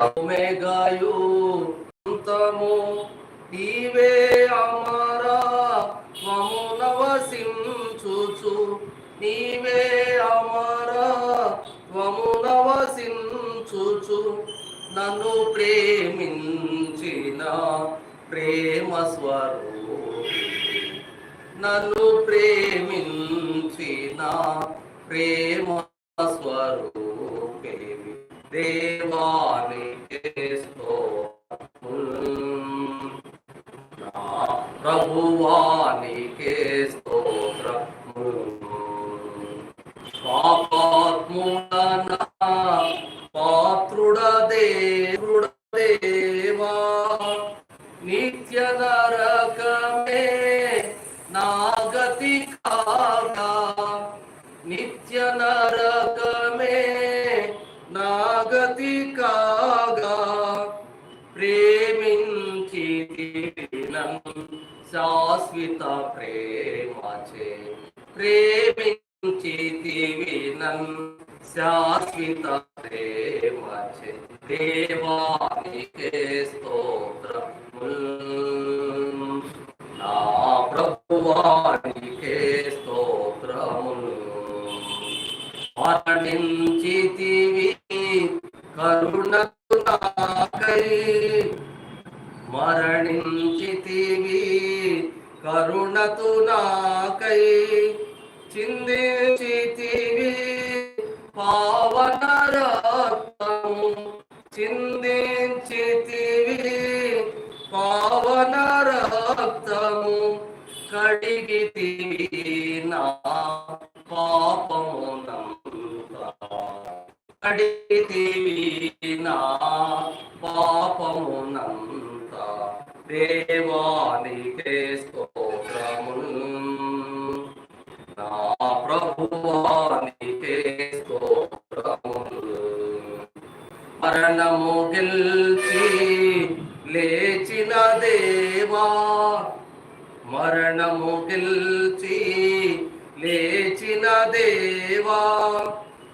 ఒమేగాయు అంతము నీవే అమరా మము నవసించుచు. నీవే అమరా మము నవసించుచు. నన్ను ప్రేమించిన ప్రేమ స్వరూపి నన్ను ప్రేమించిన ప్రేమ స్వరూపి దేవానికి నా ప్రభువానికి స్తోత్రములు. పాపాత్ముడన పాత్రుడ దేవుడ దేవా నిత్య నరకమే నాగతి కాగా నిత్య నరకమే నాగతి కాగా ప్రేమించి శాశ్వత ప్రేమచే. ప్రేమించి నన్ శాశ్వత ప్రేమచే. దేవానికే స్తోత్ర కరుణకు మరణించితివి. కరుణతు నాకై చిందించితివి. నా పాపమునంత దేవానికే స్తోత్రములు. నా ప్రభువానికే స్తోత్రములు. మరణము గెలిచి లేచిన దేవా మరణము గెలిచి లేచిన దేవా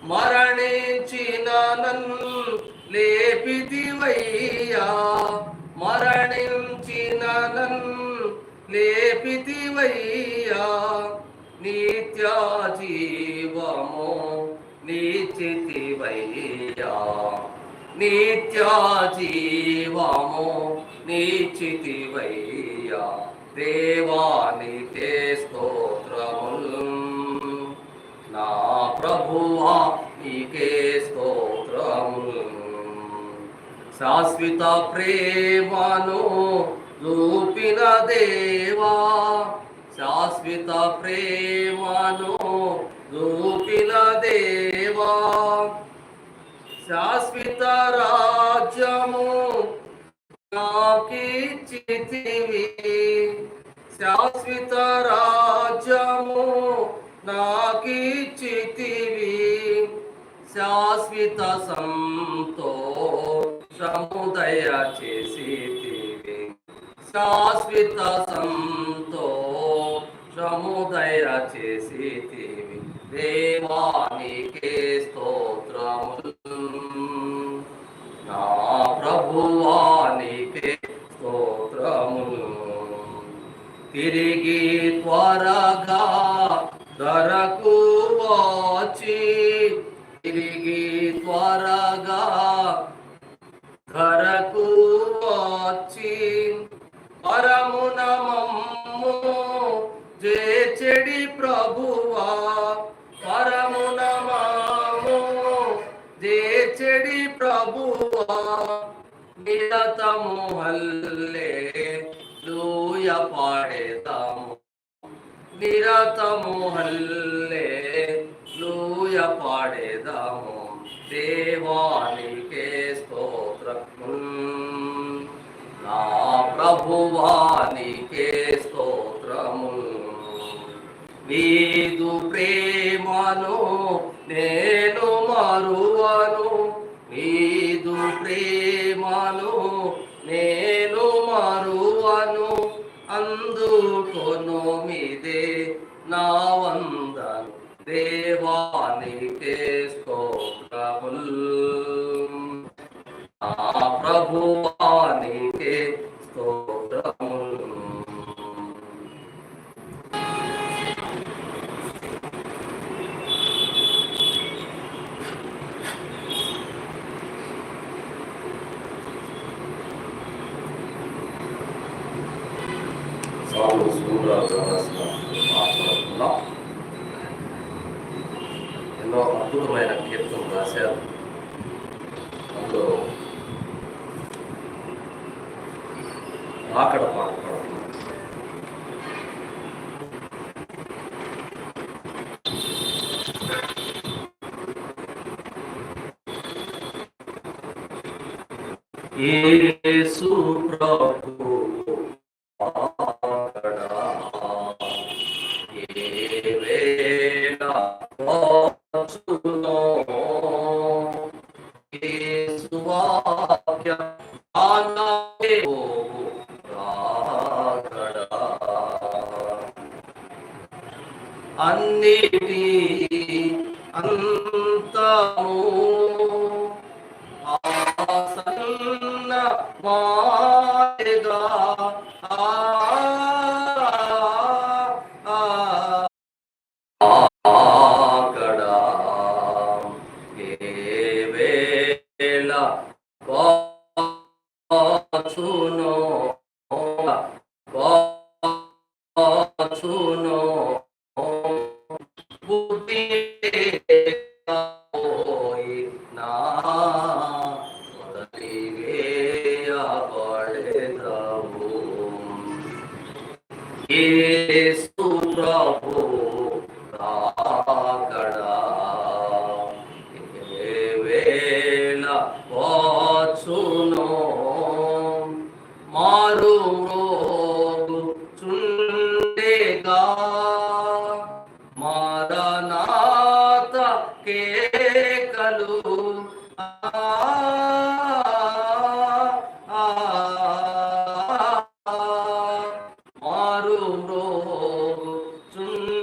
మరణించిన నన్ను లేపితివయ్యా మరణించిన నన్ను లేపితివయ్యా నిత్య జీవము నీచితివయ్యా నిత్య జీవము నీచితివయ్యా దేవానికే స్తోత్రములు ప్రభువా నీకే స్తోత్రములు శాశ్వత ప్రేమను చూపిన దేవా శాశ్వత ప్రేమను చూపిన దేవా శాశ్వత రాజ్యము నాకిచ్చితివి శాశ్వత రాజ్యము నాకిచ్చితివి శాశ్వత సంతోషముదయ చేసితివి శాశ్వత సంతోషముదయ చేసితివి దేవానికే స్తోత్రములు. నా ప్రభువానికే స్తోత్రములు. తిరి వచ్చి పరమున మమ్ము జేచెడి ప్రభువా. పరమున మాము జేచెడి ప్రభువా. నిరతము హల్లే లూయ పాడేదాము. నిరతము హల్లే లూయ పాడేదాము. దేవానికే స్తోత్రం ನಾ ಒಂದು స్వామి సూర్యరాజు ఎన్నో అద్భుతమైన కీర్తనలు రాశారు అందులో నాకడ మాట్లాడుతున్నాం ఏసు ప్రభు அந்தேதி அந்த యేసు ప్రభు రాకడా వేళ వచ్చును మారు చుండేగా ভোগ